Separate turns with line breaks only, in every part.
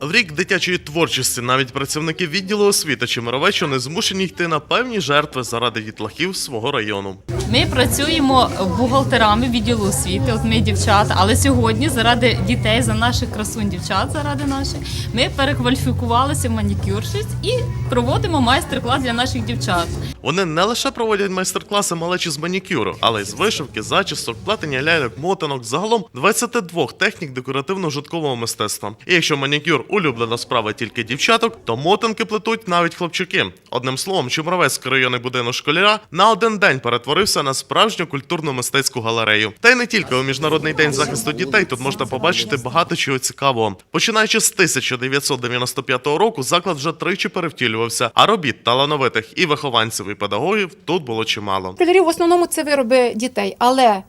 В рік дитячої творчості навіть працівники відділу освіти Чемеровеччини змушені йти на певні жертви заради дітлахів свого району.
Ми працюємо бухгалтерами відділу освіти. От ми дівчата, але сьогодні заради дітей, за наших красунь дівчат, заради наших, ми перекваліфікувалися в манікюрщиць і проводимо майстер-клас для наших дівчат.
Вони не лише проводять майстер-класи малечі з манікюру, але й з вишивки, зачісок, плетення ляльок, мотанок, загалом 22 технік декоративно-житкового мистецтва. І якщо манікюр улюблена справа тільки дівчаток, то мотанки плетуть навіть хлопчики. Одним словом, Чумровецький районний будинок школяра на один день перетворився на справжню культурно-мистецьку галерею. Та й не тільки у міжнародний день захисту дітей тут можна побачити багато чого цікавого. Починаючи з 1995 року, заклад вже тричі перевтілювався, а робіт талановитих і вихованців, і педагогів тут було чимало.
Школярів в основному це вироби дітей, але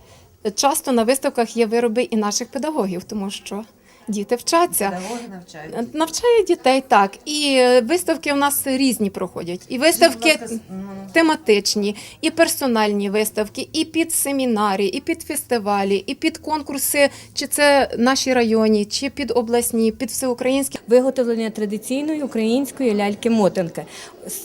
часто на виставках є вироби і наших педагогів, тому що діти вчаться.
Педагоги навчають.
Навчають дітей так. І виставки у нас різні проходять. І виставки
с- ну,
тематичні, і персональні виставки, і під семінарі, і під фестивалі, і під конкурси, чи це наші районні, чи під обласні, під всеукраїнські.
виготовлення традиційної української ляльки-мотанки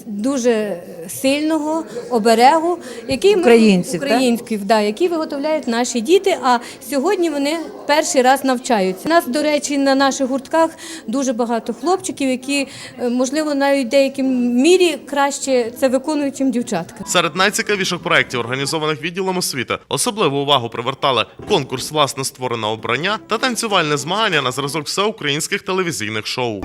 дуже сильного оберегу, який ми
Українців,
українських, да, які виготовляють наші діти. А сьогодні вони перший раз навчаються. У нас, до речі, на наших гуртках дуже багато хлопчиків, які е, можливо навіть в деякій мірі краще це виконують, чим дівчатка.
Серед найцікавіших проєктів, організованих відділом освіти, особливу увагу привертали конкурс власне створеного обрання та танцювальне змагання на зразок всеукраїнських телевізійних шоу.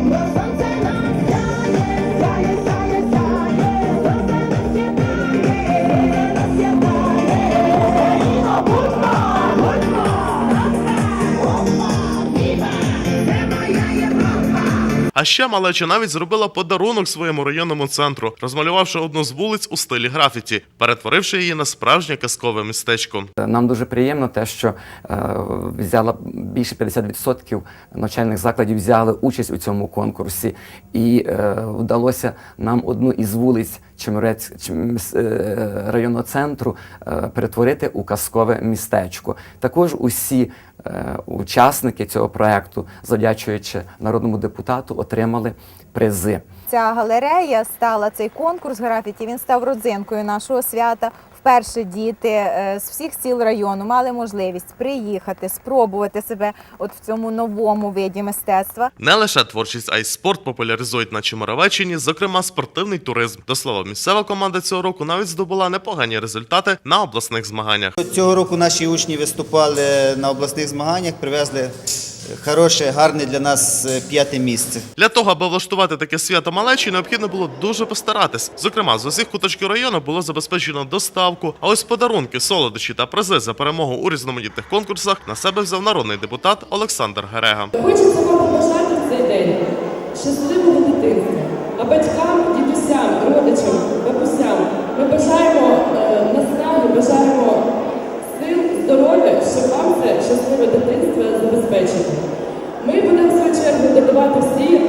А ще малеча навіть зробила подарунок своєму районному центру, розмалювавши одну з вулиць у стилі графіті, перетворивши її на справжнє казкове містечко.
Нам дуже приємно те, що е, взяла більше 50% навчальних закладів взяли участь у цьому конкурсі, і е, вдалося нам одну із вулиць Чемерець Чем- е, районного центру е, перетворити у казкове містечко. Також усі е, учасники цього проекту, завдячуючи народному депутату, отримали призи.
Ця галерея стала цей конкурс графіті. Він став родзинкою нашого свята. Вперше діти е, з всіх сіл району мали можливість приїхати, спробувати себе от в цьому новому виді мистецтва.
Не лише творчість, а й спорт популяризують на Чемеровеччині, зокрема спортивний туризм. До слова, місцева команда цього року навіть здобула непогані результати на обласних змаганнях.
Цього року наші учні виступали на обласних змаганнях, привезли хороше, гарне для нас е, п'яте місце.
Для того, аби влаштувати таке свято малечі, необхідно було дуже постаратись. Зокрема, з усіх куточків району було забезпечено доставку. А ось подарунки, солодощі та призи за перемогу у різноманітних конкурсах на себе взяв народний депутат Олександр Герега.
Хочеться вам побажати цей день щасливого дитинства. А батькам, дідусям, родичам, бабусям ми бажаємо е, наснаги, бажаємо сил, здоров'я, щоб вам це щасливе дитинство забезпечити. Ми будемо в свою чергу додавати всі е,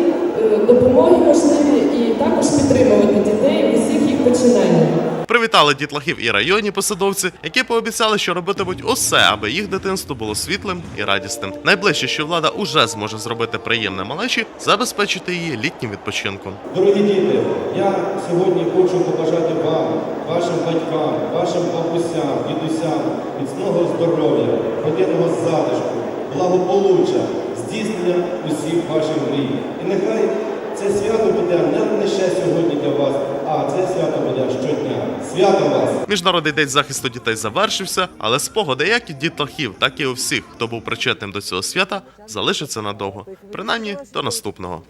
допомоги можливі і також підтримувати дітей в усіх їх починаннях.
Привітали дітлахів і районні посадовці, які пообіцяли, що робитимуть усе, аби їх дитинство було світлим і радісним. Найближче, що влада уже зможе зробити приємне малечі, забезпечити її літнім відпочинком.
Дорогі діти, я сьогодні хочу побажати вам, вашим батькам, вашим бабусям, дідусям міцного здоров'я, родинного затишку, благополуччя, здійснення усіх ваших мрій. І нехай це свято буде не лише сьогодні для вас, а це свято буде щодня. Свято вас!
Міжнародний день захисту дітей завершився, але спогади як і дітлахів, так і у всіх, хто був причетним до цього свята, залишаться надовго, принаймні до наступного.